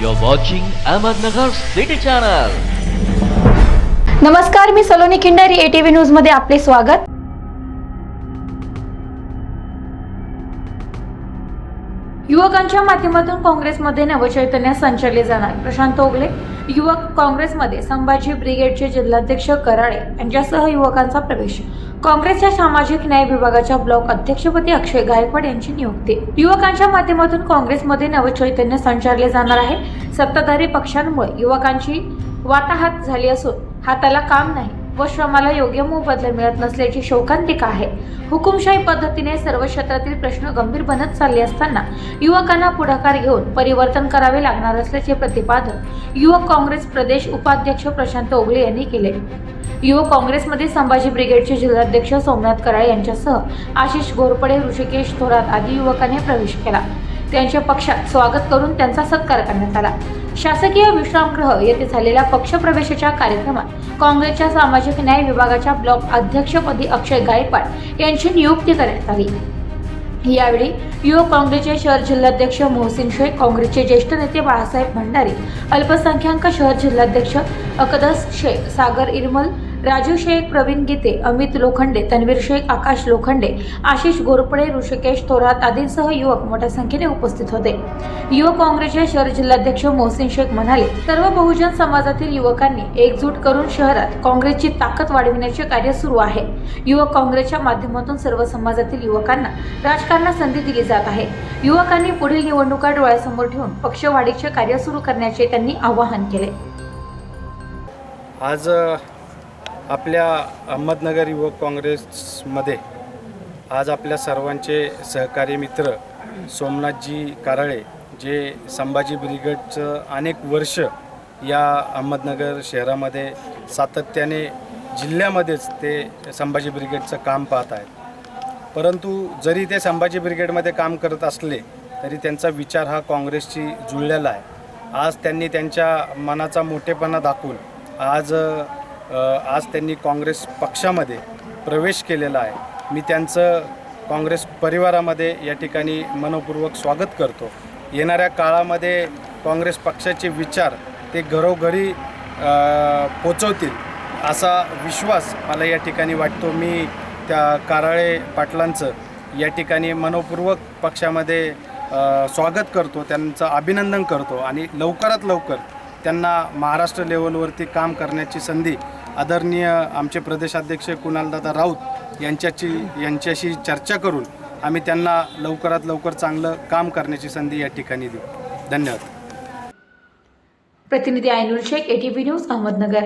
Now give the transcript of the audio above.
You're watching Ahmednagar City Channel. नमस्कार मी Saloni Khindari ATV न्यूजमध्ये आपले स्वागत. युवकांच्या माध्यमातून काँग्रेसमध्ये नवचैतन्य संचारले जाणार. प्रशांत ओगले युवक काँग्रेसमध्ये संभाजी ब्रिगेडचे जिल्हाध्यक्ष कराळे यांच्यासह युवकांचा प्रवेश. काँग्रेसच्या सामाजिक न्याय विभागाच्या ब्लॉक अध्यक्षपदी अक्षय गायकवाड यांची नियुक्ती. युवकांच्या माध्यमातून काँग्रेसमध्ये नवचैतन्य संचारले जाणार आहे. सत्ताधारी पक्षांमुळे युवकांची वाताहात झाली असून हाताला काम नाही. व श्रमाला योग्य मोबदला मिळत नसल्याची शोकांतिका आहे. हुकुमशाही पद्धतीने सर्व क्षेत्रातील प्रश्न गंभीर बनत चालले असताना युवकांना पुढाकार घेऊन परिवर्तन करावे लागणार असल्याचे प्रतिपादन युवक काँग्रेस प्रदेश उपाध्यक्ष प्रशांत ओगले यांनी केले. युवक काँग्रेसमध्ये संभाजी ब्रिगेडचे जिल्हाध्यक्ष सोमनाथ कराळे यांच्यासह आशिष घोरपडे ऋषिकेश थोरात आदी युवकांनी प्रवेश केला. त्यांच्या पक्षात स्वागत करून त्यांचा सत्कार करण्यात आला. शासकीय विश्रामगृह येथे झालेल्या पक्षप्रवेशाच्या कार्यक्रमात काँग्रेसच्या सामाजिक न्याय विभागाच्या ब्लॉक अध्यक्षपदी अक्षय गायकवाड यांची नियुक्ती करण्यात आली. यावेळी युवक काँग्रेसचे शहर जिल्हाध्यक्ष मोहसिन शेख काँग्रेसचे ज्येष्ठ नेते बाळासाहेब भंडारी अल्पसंख्याक शहर जिल्हाध्यक्ष अकदस शेख सागर इरमल राजू शेख प्रवीण गीते अमित लोखंडे तन्वीर शेख आकाश लोखंडे आशिष घोरपडे ऋषिकेश थोरात आदींसह युवक मोठ्या संख्येने उपस्थित होते. युवक काँग्रेसचे शहर जिल्हाध्यक्ष मोहसिन शेख म्हणाले सर्व बहुजन समाजातील युवकांनी एकजूट करून शहरात काँग्रेसची ताकद वाढविण्याचे कार्य सुरू आहे. युवक काँग्रेसच्या माध्यमातून सर्व समाजातील युवकांना राजकारणात संधी दिली जात आहे. युवकांनी पुढील निवडणुका डोळ्यासमोर ठेवून पक्षवाढीचे कार्य सुरू करण्याचे त्यांनी आवाहन केले. आज आपल्या अहमदनगर युवक काँग्रेसमध्ये आज आपल्या सर्वांचे सहकारी मित्र सोमनाथजी काराळे जे संभाजी ब्रिगेडचं अनेक वर्ष या अहमदनगर शहरामध्ये सातत्याने जिल्ह्यामध्येच ते संभाजी ब्रिगेडचं काम पाहत आहेत. परंतु जरी ते संभाजी ब्रिगेडमध्ये काम करत असले तरी त्यांचा विचार हा काँग्रेसशी जुळलेला आहे. आज त्यांनी त्यांच्या मनाचा मोठेपणा दाखवून आज आज त्यांनी काँग्रेस पक्षामध्ये प्रवेश केलेला आहे. मी त्यांचं काँग्रेस परिवारामध्ये या ठिकाणी मनपूर्वक स्वागत करतो. येणाऱ्या काळामध्ये काँग्रेस पक्षाचे विचार ते घरोघरी पोचवतील असा विश्वास मला या ठिकाणी वाटतो. मी त्या काराळे पाटलांचं या ठिकाणी मनपूर्वक पक्षामध्ये स्वागत करतो त्यांचं अभिनंदन करतो आणि लवकरात लवकर त्यांना महाराष्ट्र लेवलवरती काम करण्याची संधी आदरणीय आमचे प्रदेशाध्यक्ष कुणालदादा राऊत यांच्याची यांच्याशी चर्चा करून आम्ही त्यांना लवकरात लवकर चांगलं काम करण्याची संधी या ठिकाणी देऊ. धन्यवाद. प्रतिनिधी आयनुल शेख एटीव्ही न्यूज अहमदनगर.